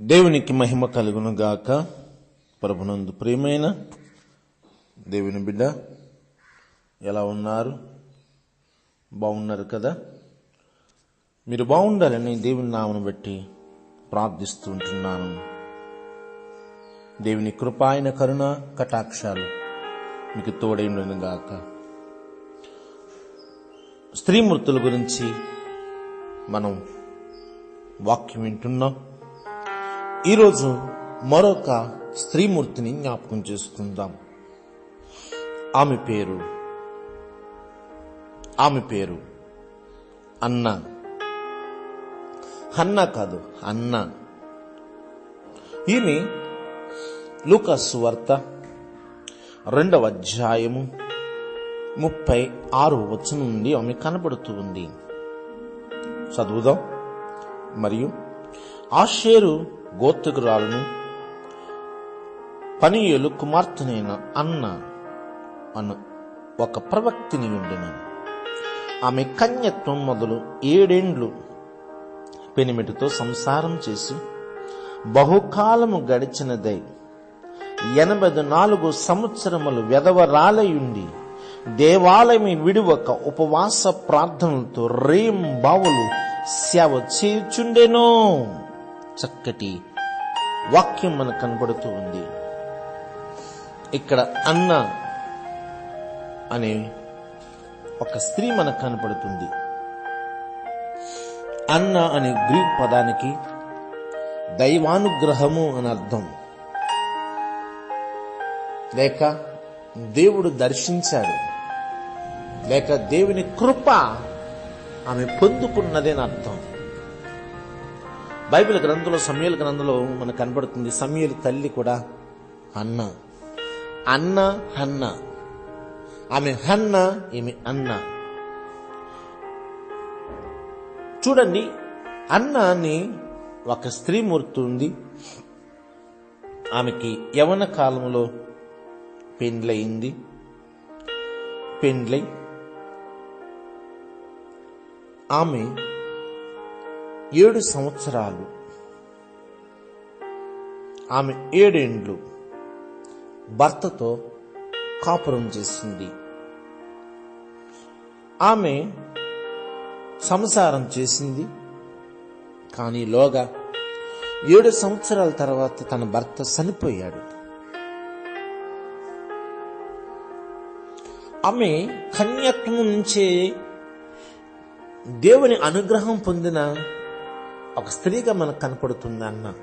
దేవునికి మహిమ కలుగును గాక ప్రభునందు ప్రియమైన దేవుని బిడ్డ ఎలా ఉన్నారు? బాగున్నారు కదా? మీరు బాగుండాలని దేవుని నామను బట్టి ప్రార్థిస్తూ ఉంటున్నాను. దేవుని కృప ఆయన కరుణ కటాక్షాలు మీకు తోడైండును గాక స్త్రీమూర్తుల గురించి మనం వాక్యం వింటున్నాం. ఈరోజు మరొక స్త్రీమూర్తిని జ్ఞాపకం చేసుకుందాం. ఆమె పేరు ఆమె పేరు అన్న. హన్న కాదు అన్న. ఈమె లూకాసు వార్త రెండవ అధ్యాయము ముప్పై ఆరు వచ్చిన నుండి ఆమె కనబడుతూ ఉంది. చదువుదాం. మరియు ఆషేరు గోత్రకురాలను పనియేలు కుమార్తెనైన అన్న అను ఒక ప్రవక్తిని ఉండిన ఆమె కన్యత్వం మొదలు ఏడేండ్లు పెనిమిటితో సంసారం చేసి బహుకాలము గడిచినదై ఎనభై నాలుగు సంవత్సరములు వెదవరాలయుండి దేవాలయం విడివక ఉపవాస ప్రార్థనలతో రేం బావులు సేవ చేయుచుండెనో. చక్కటి వాక్యం మనకు కనబడుతూ ఉంది. ఇక్కడ అన్న అనే ఒక స్త్రీ మనకు కనపడుతుంది అన్న అనే గ్రీక్ పదానికి దైవానుగ్రహము అని అర్థం. లేక దేవుడు దర్శించాడు. లేక దేవుని కృప ఆమె పొందుకున్నదని అర్థం. బైబిల్ గ్రంథంలో సమయల గ్రంథంలో మనకు కనబడుతుంది సమయలు తల్లి కూడా అన్న. అన్న హన్న. ఆమె హన్న ఈమె అన్న. చూడండి అన్న అని ఒక స్త్రీమూర్తి ఉంది. ఆమెకి యవన కాలంలో పెండ్లయింది. పెండ్లై ఆమె ఏడు సంవత్సరాలు. ఆమె ఏడేండ్లు భర్తతో కాపురం చేసింది. ఆమె సంసారం చేసింది. కానీ లోగా ఏడు సంవత్సరాల తర్వాత తన భర్త చనిపోయాడు. ఆమె కన్యత్వం నుంచే దేవుని అనుగ్రహం పొందిన ఒక స్త్రీగా మనకు కనపడుతుంది అన్న.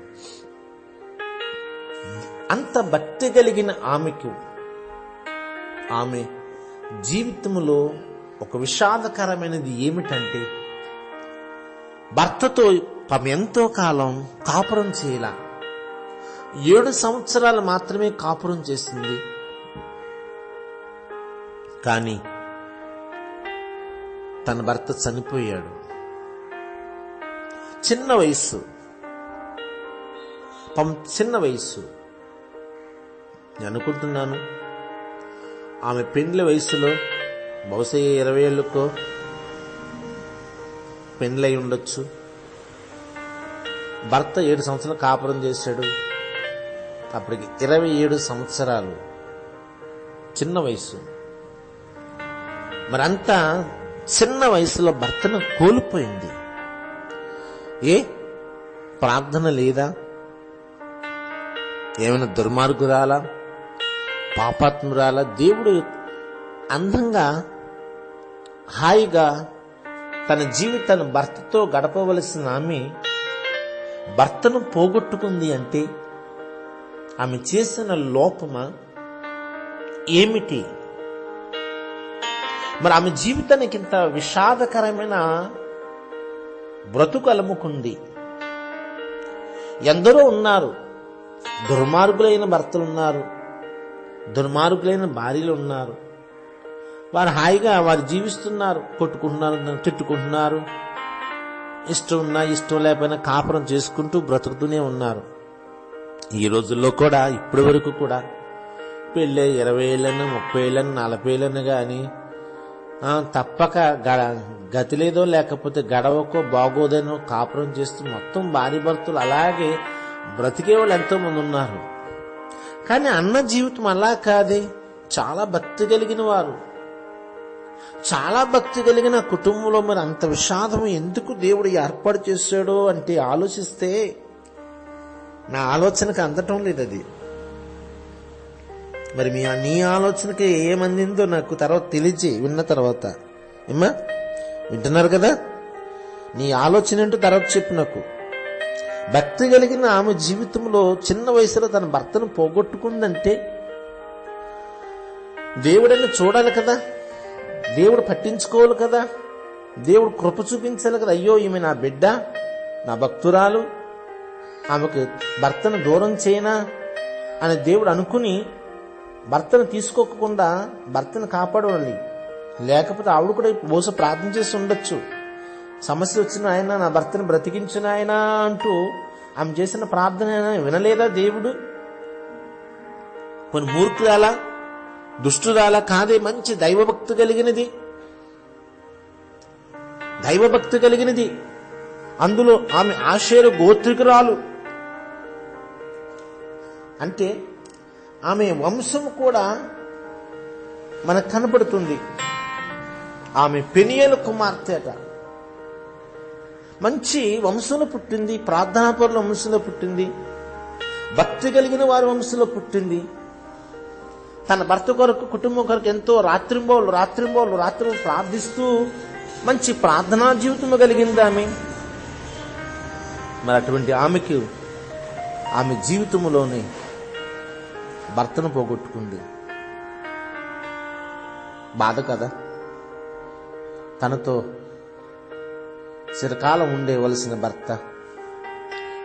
అంత భక్తి కలిగిన ఆమెకు ఆమె జీవితంలో ఒక విషాదకరమైనది ఏమిటంటే భర్తతో తమ ఎంతో కాలం కాపురం చేయాల. ఏడు సంవత్సరాలు మాత్రమే కాపురం చేసింది కానీ తన భర్త చనిపోయాడు. చిన్న వయస్సు. పం చిన్న వయస్సు. నేను అనుకుంటున్నాను. ఆమె పెండ్ల వయసులో బహుశా ఇరవై ఏళ్ళకో పెండ్లై ఉండొచ్చు. భర్త ఏడు సంవత్సరాలు కాపురం చేశాడు. అప్పటికి ఇరవై ఏడు సంవత్సరాలు. చిన్న వయసు మరంతా చిన్న వయసులో భర్తను కోల్పోయింది. ఏ? ప్రార్థన లేదా? ఏమైనా దుర్మార్గురాలా? పాపాత్మురాలా? దేవుడు అందంగా హాయిగా తన జీవితాన్ని భర్తతో గడపవలసిన ఆమె భర్తను పోగొట్టుకుంది అంటే ఆమె చేసిన లోపమా? ఏమిటి? మరి ఆమె జీవితానికి ఇంత విషాదకరమైన బ్రతుకు అలముకుంది ఎందరో ఉన్నారు. దుర్మార్గులైన భర్తలు ఉన్నారు. దుర్మార్గులైన భార్యలు ఉన్నారు. వారు హాయిగా వారు జీవిస్తున్నారు. కొట్టుకుంటున్నారు తిట్టుకుంటున్నారు. ఇష్టం ఉన్నా ఇష్టం లేకపోయినా కాపురం చేసుకుంటూ బ్రతుకుతూనే ఉన్నారు. ఈ రోజుల్లో కూడా ఇప్పటి వరకు కూడా పెళ్ళే ఇరవై ఏళ్ళను ముప్పై ఏళ్ళను నలభై ఏళ్ళను కానీ తప్పక గ గతి లేదో లేకపోతే గడవకో బాగోదేనో కాపురం చేస్తూ మొత్తం భార్య భర్తలు అలాగే బ్రతికే వాళ్ళు ఎంతో మంది ఉన్నారు. కానీ అన్న జీవితం అలా కాదే. చాలా భక్తి కలిగిన వారు. చాలా భక్తి కలిగిన కుటుంబంలో మరి అంత విషాదం ఎందుకు దేవుడు ఏర్పాటు చేశాడో అంటే ఆలోచిస్తే నా ఆలోచనకు అందటం లేదు అది. మరి మీ నీ ఆలోచనకి ఏమందిందో నాకు తర్వాత తెలిసి విన్న తర్వాత. ఏమ్మా? వింటున్నారు కదా? నీ ఆలోచన ఏంటో తర్వాత చెప్పు నాకు. భక్తి కలిగిన ఆమె జీవితంలో చిన్న వయసులో తన భర్తను పోగొట్టుకుందంటే దేవుడని చూడాలి కదా? దేవుడు పట్టించుకోవాలి కదా? దేవుడు కృప చూపించాలి కదా? అయ్యో ఈమె నా బిడ్డ నా భక్తురాలు ఆమెకు భర్తను దూరం చేయనా? అని దేవుడు అనుకుని భర్తను తీసుకోకుండా భర్తను కాపాడాలి లేకపోతే ఆవిడ కూడా బహుశా ప్రార్థన చేసి ఉండొచ్చు. సమస్య వచ్చిన ఆయన నా భర్తను బ్రతికించిన ఆయన అంటూ ఆమె చేసిన ప్రార్థన వినలేదా దేవుడు? కొన్ని మూర్ఖురాలా దుష్టురాలా కాదే మంచి దైవభక్తి కలిగినది. దైవభక్తి కలిగినది. అందులో ఆమె ఆశేరు గోత్రికురాలు. అంటే ఆమె వంశం కూడా మనకు కనపడుతుంది. ఆమె పెనియలు కుమార్తెట మంచి వంశంలో పుట్టింది ప్రార్థనాపరుల వంశంలో పుట్టింది భక్తి కలిగిన వారి వంశంలో పుట్టింది. తన భర్త కొరకు కుటుంబం కొరకు ఎంతో రాత్రింబోళ్ళు రాత్రింబోళ్ళు రాత్రి ప్రార్థిస్తూ మంచి ప్రార్థనా జీవితం కలిగింది ఆమె. మరి అటువంటి ఆమెకు ఆమె జీవితంలోనే భర్తను పోగొట్టుకుంది. బాధ కదా? తనతో చిరకాలం ఉండేవలసిన భర్త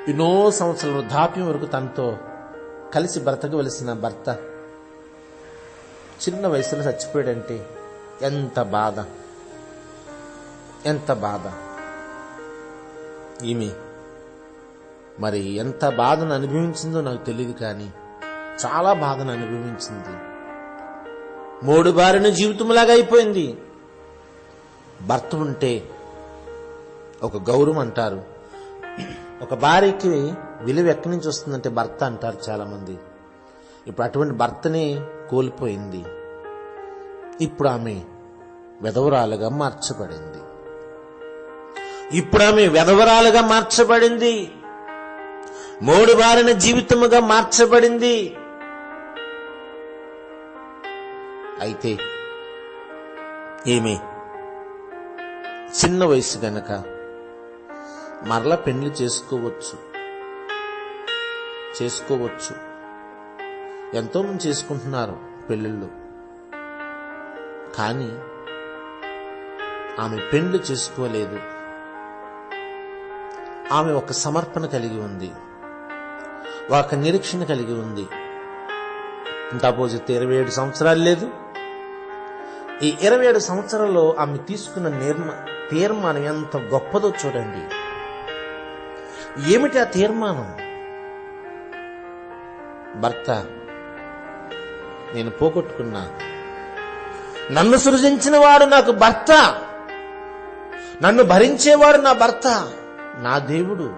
ఎన్నో సంవత్సరాల వృద్ధాప్యం వరకు తనతో కలిసి బ్రతకవలసిన భర్త చిన్న వయసులో చచ్చిపోయాడంటే ఎంత బాధ? ఎంత బాధ? ఈమె మరి ఎంత బాధను అనుభవించిందో నాకు తెలియదు కానీ చాలా బాధను అనుభవించింది. మూడు బారిన జీవితంలాగా అయిపోయింది. భర్త ఉంటే ఒక గౌరవం అంటారు. ఒక భార్యకి విలువ ఎక్కడి నుంచి వస్తుందంటే భర్త అంటారు చాలామంది. ఇప్పుడు అటువంటి భర్తని కోల్పోయింది. ఇప్పుడు ఆమె వెధవరాలుగా మార్చబడింది. ఇప్పుడు ఆమె వెధవరాలుగా మార్చబడింది. మూడు బారిన జీవితముగా మార్చబడింది. అయితే ఏమి? చిన్న వయసు గనక మరల పెళ్ళి చేసుకోవచ్చు. చేసుకోవచ్చు. ఎంతోమంది చేసుకుంటున్నారు పెళ్ళిళ్ళు. కానీ ఆమె పెళ్ళి చేసుకోలేదు. ఆమె ఒక సమర్పణ కలిగి ఉంది. ఒక నిరీక్షణ కలిగి ఉంది. ఇంకా పోతే ఇరవై ఏడు సంవత్సరాలు లేదు. ఈ ఇరవై ఏడు సంవత్సరాల్లో ఆమె తీసుకున్న నిర్మ తీర్మానం ఎంత గొప్పదో చూడండి. ఏమిటి ఆ తీర్మానం? భర్త నేను పోగొట్టుకున్నా. నన్ను సృజించిన వాడు నాకు భర్త. నన్ను భరించేవాడు నా భర్త. నా దేవుడు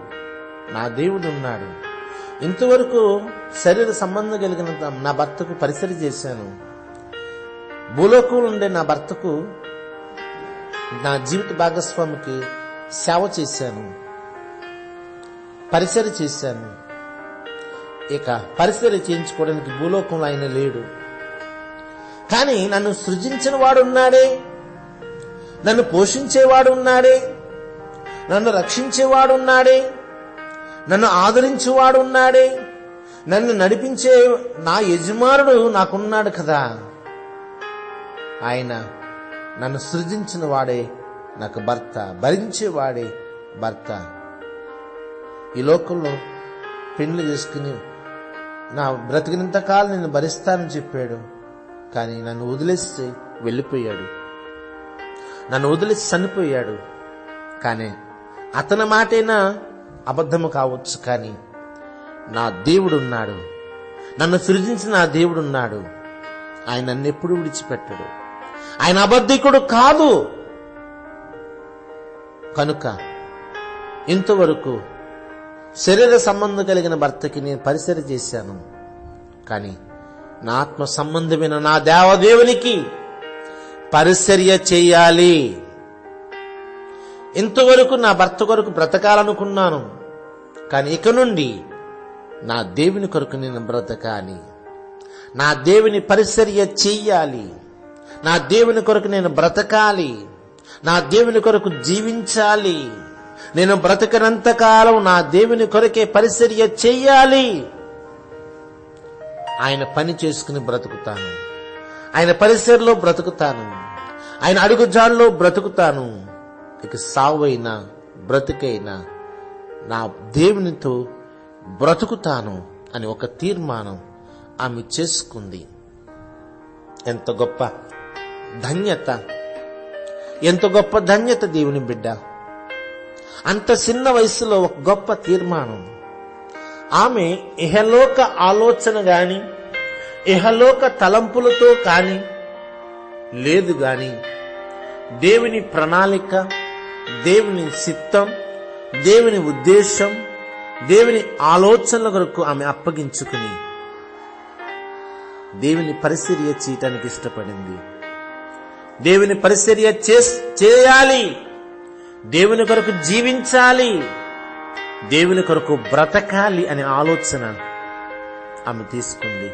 నా దేవుడు ఉన్నాడు. ఇంతవరకు శరీర సంబంధం కలిగిన నా భర్తకు పరిసరి చేశాను. భూలోకంలో ఉండే నా భర్తకు నా జీవిత భాగస్వామికి సేవ చేశాను. పరిసర చేశాను. ఇక పరిసర చేయించుకోవడానికి భూలోకంలో ఆయన లేడు. కానీ నన్ను సృజించిన వాడు ఉన్నాడే నన్ను పోషించేవాడు ఉన్నాడే నన్ను రక్షించేవాడు ఉన్నాడే నన్ను ఆదరించేవాడు ఉన్నాడే నన్ను నడిపించే నా యజమానుడు నాకున్నాడు కదా. ఆయన నన్ను సృజించిన వాడే నాకు భర్త భరించేవాడే భర్త. ఈ లోకంలో పెళ్ళి చేసుకుని నా బ్రతికినంత కాలం నేను భరిస్తానని చెప్పాడు. కానీ నన్ను వదిలేసి వెళ్ళిపోయాడు. నన్ను వదిలేసి చనిపోయాడు. కానీ అతని మాటైనా అబద్ధము కావచ్చు. కానీ నా దేవుడున్నాడు. నన్ను సృజించిన నా దేవుడున్నాడు. ఆయన నన్ను ఎప్పుడు విడిచిపెట్టడు. ఆయన అబద్ధికుడు కాదు. కనుక ఇంతవరకు శరీర సంబంధం కలిగిన భర్తకి నేను పరిసర చేశాను. కానీ నా ఆత్మ సంబంధమైన నా దేవదేవునికి పరిచర్య చేయాలి. ఇంతవరకు నా భర్త కొరకు బ్రతకాలనుకున్నాను. కానీ ఇక నుండి నా దేవుని కొరకు నేను బ్రతకాలి. నా దేవుని పరిచర్య చెయ్యాలి నా దేవుని కొరకు నేను బ్రతకాలి. నా దేవుని కొరకు జీవించాలి. నేను బ్రతకనంత కాలం నా దేవుని కొరకే పరిచర్య చెయ్యాలి ఆయన పని చేసుకుని బ్రతుకుతాను. ఆయన పరిసరలో బ్రతుకుతాను. ఆయన అడుగుజాల్లో బ్రతుకుతాను. ఇక సావైనా బ్రతుకైనా నా దేవునితో బ్రతుకుతాను అని ఒక తీర్మానం ఆమె చేసుకుంది. ఎంత గొప్ప ధన్యత. ఎంత గొప్ప ధన్యత దేవుని బిడ్డ. అంత చిన్న వయసులో ఒక గొప్ప తీర్మానం. ఆమె ఇహలోక ఆలోచన గాని ఇహలోక తలంపులతో కాని లేదు గాని దేవుని ప్రణాళిక దేవుని చిత్తం దేవుని ఉద్దేశం దేవుని ఆలోచనల కొరకు ఆమె అప్పగించుకుని దేవుని పరిచర్య చేయటానికి ఇష్టపడింది. దేవుని పరిచర్య చేస్- చేయాలి. దేవుని కొరకు జీవించాలి. దేవుని కొరకు బ్రతకాలి అనే ఆలోచన ఆమె తీసుకుంది.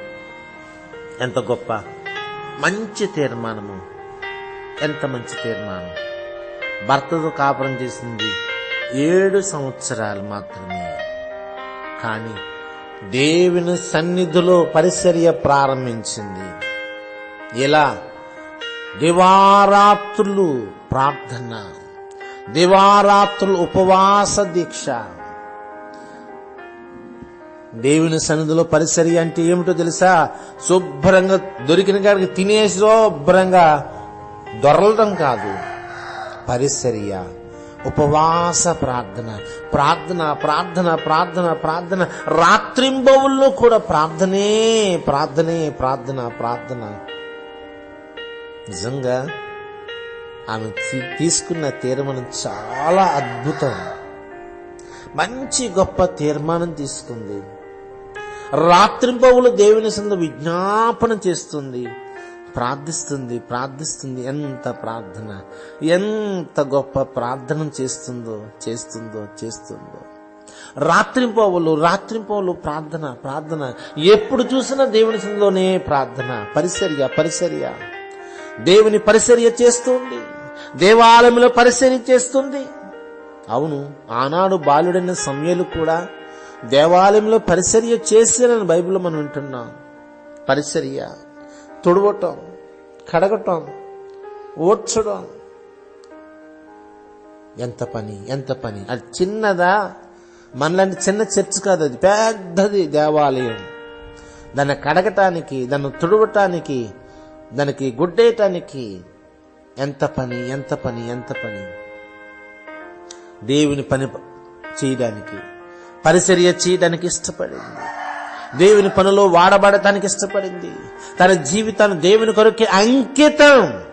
ఎంత గొప్ప మంచి తీర్మానము. ఎంత మంచి తీర్మానం. భర్తతో కాపురం చేసింది ఏడు సంవత్సరాలు మాత్రమే. కానీ దేవుని సన్నిధిలో పరిచర్య ప్రారంభించింది. ఎలా? దివారాత్రులు ప్రార్థన దివారాత్రులు ఉపవాస దీక్ష దేవుని సన్నిధిలో పరిసరి అంటే ఏమిటో తెలుసా? శుభ్రంగా దొరికిన గారికి తినేసి శుభ్రంగా దొరలడం కాదు. పరిసర్య ఉపవాస ప్రార్థన ప్రార్థన ప్రార్థన ప్రార్థన ప్రార్థన రాత్రింబవుల్లో కూడా ప్రార్థనే ప్రార్థనే ప్రార్థన ప్రార్థన. నిజంగా ఆమె తీసుకున్న తీర్మానం చాలా అద్భుతం. మంచి గొప్ప తీర్మానం తీసుకుంది. రాత్రింపవులు దేవుని సంద విజ్ఞాపన చేస్తుంది. ప్రార్థిస్తుంది ప్రార్థిస్తుంది. ఎంత ప్రార్థన ఎంత గొప్ప ప్రార్థన చేస్తుందో చేస్తుందో చేస్తుందో. రాత్రింపవులు రాత్రింపవులు ప్రార్థన ప్రార్థన. ఎప్పుడు చూసినా దేవుని సందులోనే ప్రార్థన. పరిసర్య పరిచర్య దేవుని పరిచర్య చేస్తుంది. దేవాలయంలో పరిచర్య చేస్తుంది. అవును ఆనాడు బాలుడైన సమయలు కూడా దేవాలయంలో పరిచర్య చేసినని బైబిల్ మనం వింటున్నాం. పరిచర్య తుడవటం కడగటం ఓడ్చడం ఎంత పని ఎంత పని. అది చిన్నదా? మనలాంటి చిన్న చర్చ్ కాదు అది. పెద్దది దేవాలయం. దాన్ని కడగటానికి దాన్ని తుడవటానికి దానికి గుడ్డేయటానికి ఎంత పని ఎంత పని ఎంత పని? దేవుని పని చేయడానికి పరిచర్య చేయడానికి ఇష్టపడింది. దేవుని పనిలో వాడబడటానికి ఇష్టపడింది. తన జీవితాన్ని దేవుని కొరకే అంకితం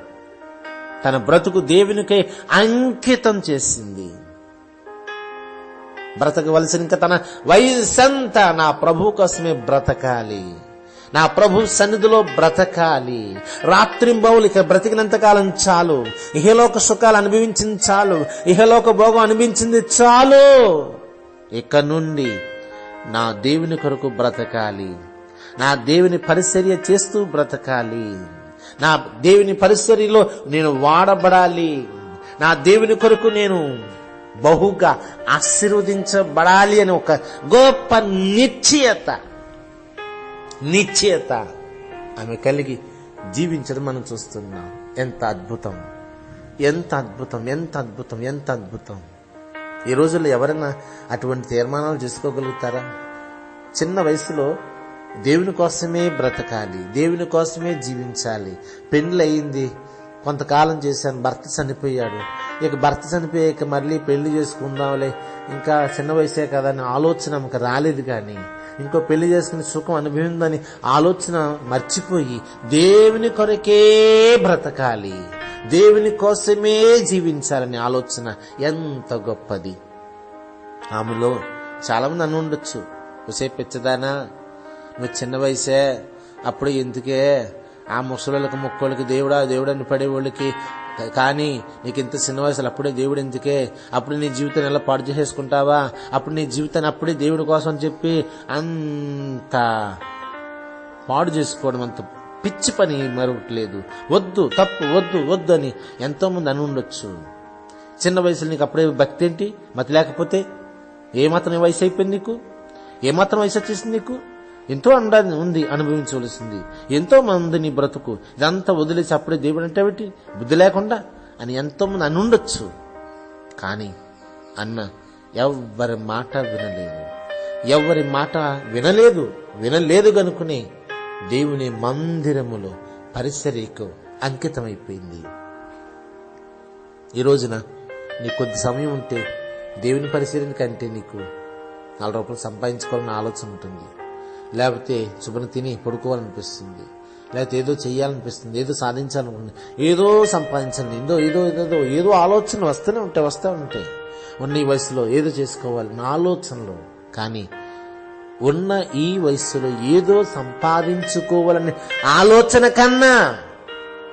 తన బ్రతుకు దేవునికే అంకితం చేసింది. బ్రతకవలసిన ఇంకా తన వయసంతా నా ప్రభు కోసమే బ్రతకాలి. నా ప్రభు సన్నిధిలో బ్రతకాలి. రాత్రింబవులు ఇక బ్రతికినంత కాలం చాలు. ఇహలోక సుఖాలు అనుభవించింది చాలు. ఇహలోక భోగం అనిపించింది చాలు. ఇక నుండి నా దేవుని కొరకు బ్రతకాలి. నా దేవుని పరిచర్య చేస్తూ బ్రతకాలి. నా దేవుని పరిచర్యలో నేను వాడబడాలి. నా దేవుని కొరకు నేను బహుగా ఆశీర్వదించబడాలి అని ఒక గొప్ప నిశ్చయత. నిశ్చేత ఆమె కలిగి జీవించడం మనం చూస్తున్నాం. ఎంత అద్భుతం. ఎంత అద్భుతం ఎంత అద్భుతం ఎంత అద్భుతం. ఈ రోజుల్లో ఎవరైనా అటువంటి తీర్మానాలు చేసుకోగలుగుతారా? చిన్న వయసులో దేవుని కోసమే బ్రతకాలి దేవుని కోసమే జీవించాలి. పెళ్ళి అయింది కొంతకాలం చేశాను భర్త చనిపోయాడు. ఇక భర్త చనిపోయాక మళ్ళీ పెళ్ళి చేసుకుందాంలే ఇంకా చిన్న వయసే కదా అని ఆలోచన రాలేదు కానీ ఇంకో పెళ్ళి చేసుకుని సుఖం అనుభవిందని ఆలోచన మర్చిపోయి దేవుని కొరకే బ్రతకాలి. దేవుని కోసమే జీవించాలని ఆలోచన ఎంత గొప్పది. ఆమెలో చాలామంది అని ఉండొచ్చు. కొసేపు పెచ్చదానా నువ్వు చిన్న వయసే అప్పుడు ఎందుకే ఆ ముసలికి ముక్కోళ్ళకి దేవుడా దేవుడని పడేవాళ్ళకి కానీ నీకు ఇంత చిన్న వయసులో అప్పుడే దేవుడు ఎందుకే? అప్పుడు నీ జీవితాన్ని ఎలా పాడు చేసేసుకుంటావా? అప్పుడు నీ జీవితాన్ని అప్పుడే దేవుడి కోసం అని చెప్పి అంత పాడు చేసుకోవడం అంత పిచ్చి పని మరొకటి లేదు వద్దు తప్పు వద్దు వద్దు అని ఎంతో మంది అని ఉండొచ్చు చిన్న వయసులో నీకు అప్పుడే భక్తి ఏంటి? మతి లేకపోతే ఏమాత్రం వయసు అయిపోయింది నీకు? ఏమాత్రం వయసు వచ్చేసింది నీకు? ఎంతో అండాన్ని ఉంది అనుభవించవలసింది. ఎంతో మంది నీ బ్రతుకు. ఇదంతా వదిలేసి అప్పుడే దేవుడు అంటే ఏమిటి? బుద్ధి లేకుండా అని ఎంతో మంది అని ఉండొచ్చు. కానీ అన్న ఎవ్వరి మాట వినలేదు ఎవ్వరి మాట వినలేదు. వినలేదు గనుకునే దేవుని మందిరములో పరిసరీకు అంకితమైపోయింది. ఈ రోజున నీ కొద్ది సమయం ఉంటే దేవుని పరిశీలన కంటే నీకు నాలుగు రూపాయలు సంపాదించుకోవాలని ఆలోచన ఉంటుంది. లేకపోతే శుభ్రం తిని పడుకోవాలనిపిస్తుంది. లేకపోతే ఏదో చేయాలనిపిస్తుంది ఏదో సాధించాలనుకుంటుంది ఏదో సంపాదించాలి ఏదో ఏదో ఏదో ఏదో ఆలోచన వస్తూనే ఉంటాయి వస్తూ ఉంటాయి. ఉన్న ఈ వయసులో ఏదో చేసుకోవాలి నా ఆలోచనలో. కానీ ఉన్న ఈ వయసులో ఏదో సంపాదించుకోవాలనే ఆలోచన కన్నా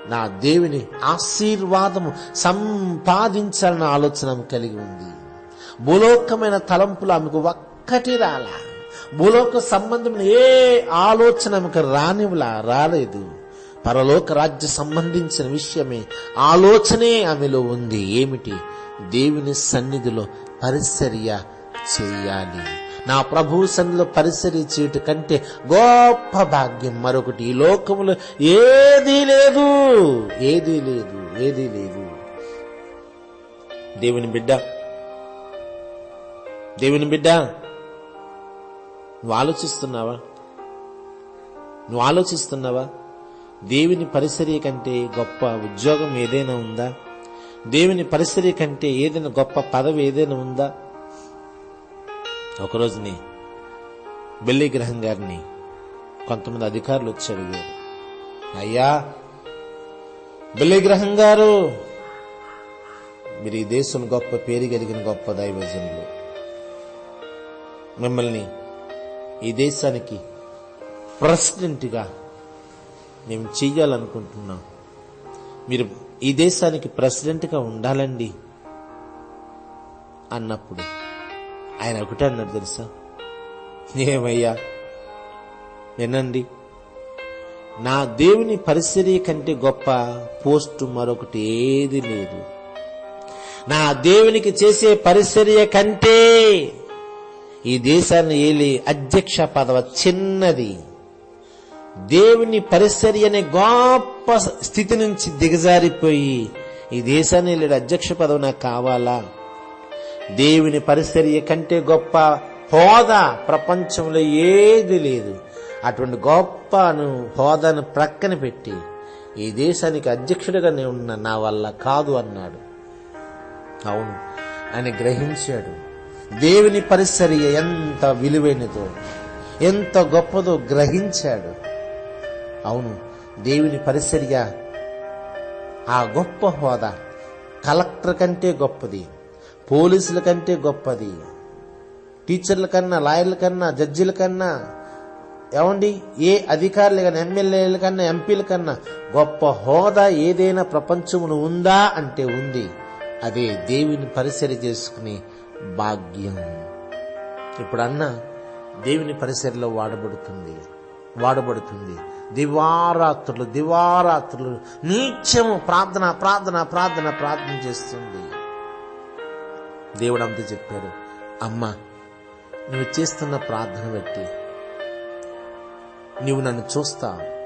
నా దేవుని ఆశీర్వాదము సంపాదించాలన్న ఆలోచన కలిగి ఉంది. భూలోకమైన తలంపులు ఆమెకు ఒక్కటి రాలా. భూలోక సంబంధం ఏ ఆలోచన ఆమెకు రానివ్వలా రాలేదు. పరలోక రాజ్య సంబంధించిన విషయమే ఆలోచనే ఆమెలో ఉంది. ఏమిటి? దేవుని సన్నిధిలో పరిచర్య చేయాలి. నా ప్రభు సన్నిధిలో పరిసరి చేయుట కంటే గొప్ప భాగ్యం మరొకటి. ఈ లోకములో ఏదీ లేదు. ఏదీ లేదు. ఏదీ లేదు. దేవుని బిడ్డ. దేవుని బిడ్డ. నువ్వు ఆలోచిస్తున్నావా నువ్వు ఆలోచిస్తున్నావా దేవుని పరిసరి కంటే గొప్ప ఉద్యోగం ఏదైనా ఉందా? దేవుని పరిసరి కంటే ఏదైనా గొప్ప పదవి ఏదైనా ఉందా? ఒకరోజుని బెల్లి గ్రహం గారిని కొంతమంది అధికారులు వచ్చి అడిగారు. అయ్యా బెల్లి గ్రహం గారు మీరు ఈ దేశం గొప్ప పేరు కలిగిన గొప్ప దైవజనులు. మిమ్మల్ని ఈ దేశానికి ప్రెసిడెంట్గా మేము చెయ్యాలనుకుంటున్నాం. మీరు ఈ దేశానికి ప్రెసిడెంట్గా ఉండాలండి అన్నప్పుడు. ఆయన ఒకటే అన్నాడు తెలుసా? ఏమయ్యా? వినండి. నా దేవుని పరిసరి కంటే గొప్ప పోస్టు మరొకటి ఏది లేదు. నా దేవునికి చేసే పరిచర్య కంటే ఈ దేశాన్ని ఏలి అధ్యక్ష పదవ చిన్నది. దేవుని పరిసరి అనే గొప్ప స్థితి నుంచి దిగజారిపోయి ఈ దేశాన్ని ఏలేడు అధ్యక్ష పదవి నాకు కావాలా? దేవుని పరిచర్య కంటే గొప్ప హోదా ప్రపంచంలో ఏది లేదు. అటువంటి గొప్పను హోదాను ప్రక్కన పెట్టి ఈ దేశానికి అధ్యక్షుడిగా నేను ఉన్న నా వల్ల కాదు అన్నాడు. అవును. అని గ్రహించాడు. దేవుని పరిసరి ఎంత విలువైనదో ఎంత గొప్పదో గ్రహించాడు. అవును దేవుని పరిచర్య ఆ గొప్ప హోదా కలెక్టర్ కంటే గొప్పది పోలీసుల కంటే గొప్పది టీచర్ల కన్నా లాయర్ల కన్నా జడ్జిల కన్నా ఏమండి ఏ అధికారులు కన్నా ఎమ్మెల్యేల కన్నా ఎంపీల కన్నా గొప్ప హోదా ఏదైనా ప్రపంచమును ఉందా అంటే ఉంది. అదే దేవుని పరిసరి చేసుకుని భాగ్యం. ఇప్పుడు అన్న దేవుని పరిసరలో వాడబడుతుంది. వాడబడుతుంది. దివారాత్రులు దివారాత్రులు నిత్యము ప్రార్థన ప్రార్థన ప్రార్థన ప్రార్థన చేస్తుంది. దేవుడు అంత చెప్పారు అమ్మ నువ్వు చేస్తున్న ప్రార్థన బట్టి నీవు నన్ను చూస్తావు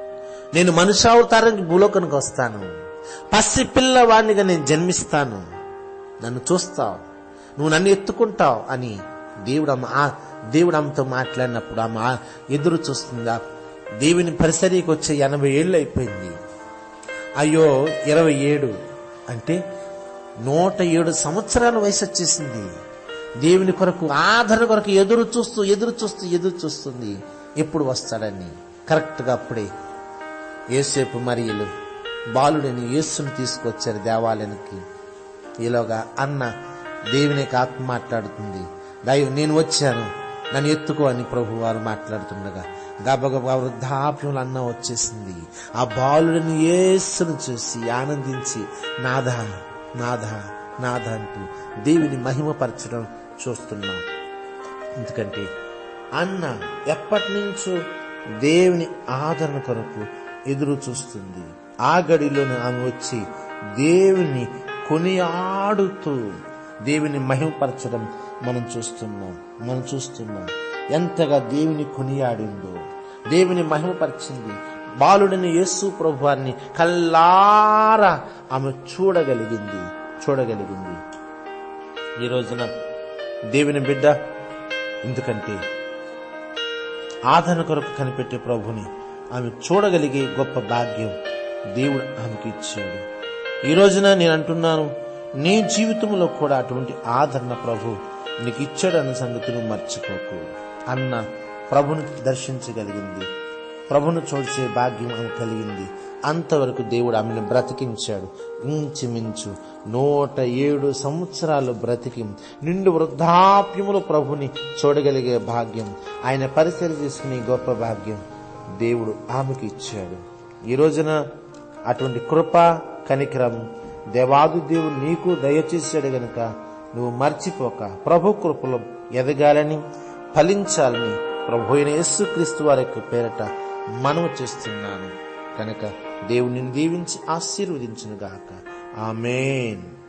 నేను మనుషావతారానికి భూలోకానికి వస్తాను. పసి పిల్లవాడినిగా నేను జన్మిస్తాను. నన్ను చూస్తావు. నువ్వు నన్ను ఎత్తుకుంటావు అని దేవుడు ఆ దేవుడు ఆమెతో మాట్లాడినప్పుడు ఆమె ఎదురు చూస్తుందా? దేవుని పరిసరికి వచ్చే ఎనభై ఏళ్ళు అయిపోయింది. అయ్యో ఇరవై ఏడు అంటే నూట ఏడు సంవత్సరాల వయసు వచ్చేసింది. దేవుని కొరకు ఆదరణ కొరకు ఎదురు చూస్తూ ఎదురు చూస్తూ ఎదురు చూస్తుంది. ఎప్పుడు వస్తాడని. కరెక్ట్గా అప్పుడే ఏసేపు మరియలు బాలుడిని యేసుని తీసుకొచ్చారు దేవాలయానికి. ఈలోగా అన్న దేవుని ఆత్మ మాట్లాడుతుంది. దైవ నేను వచ్చాను. నన్ను ఎత్తుకో అని ప్రభు వారు మాట్లాడుతుండగా గబగబా వృద్ధాప్యంలో అన్న వచ్చేసింది. ఆ బాలుడిని ఏసును చూసి ఆనందించి నాథ నాథ నాథ అంటూ దేవుని మహిమపరచడం చూస్తున్నాం. ఎందుకంటే అన్న ఎప్పటి నుంచో దేవుని ఆదరణ కొరకు ఎదురు చూస్తుంది. ఆ గడిలోనే ఆమె వచ్చి దేవుని కొనియాడుతూ దేవుని మహిమపరచడం మనం చూస్తున్నాం. మనం చూస్తున్నాం. ఎంతగా దేవుని కొనియాడిందో. దేవుని మహిమపరిచింది. బాలుడిని యేసు ప్రభువాన్ని కల్లారా ఆమె చూడగలిగింది. చూడగలిగింది. ఈ రోజున దేవుని బిడ్డ ఎందుకంటే ఆదరణ కొరకు కనిపెట్టే ప్రభుని ఆమె చూడగలిగే గొప్ప భాగ్యం దేవుడు ఆమెకి ఇచ్చాడు. ఈ రోజున నేను అంటున్నాను నీ జీవితంలో కూడా అటువంటి ఆదరణ ప్రభు నీకు ఇచ్చాడన్న సంగతులు మర్చిపోకు. అన్న ప్రభుని దర్శించగలిగింది. ప్రభును చూసే భాగ్యం అని కలిగింది. అంతవరకు దేవుడు ఆమెను బ్రతికించాడు. ఇంచుమించు నూట ఏడు సంవత్సరాలు బ్రతికి నిండు వృద్ధాప్యములు ప్రభుని చూడగలిగే భాగ్యం ఆయన పరిశీలి చేసుకునే గొప్ప భాగ్యం దేవుడు ఆమెకి ఇచ్చాడు ఈ రోజున అటువంటి కృప కనికరం దేవాదు దేవుడు నీకు దయచేశాడు గనుక నువ్వు మర్చిపోక ప్రభు కృపలో ఎదగాలని ఫలించాలని ప్రభు అయిన యేసుక్రీస్తు వారి యొక్క పేరట మనము చేస్తున్నాను. కనుక దేవుడిని దీవించి ఆశీర్వదించునుగాక. ఆమెన్.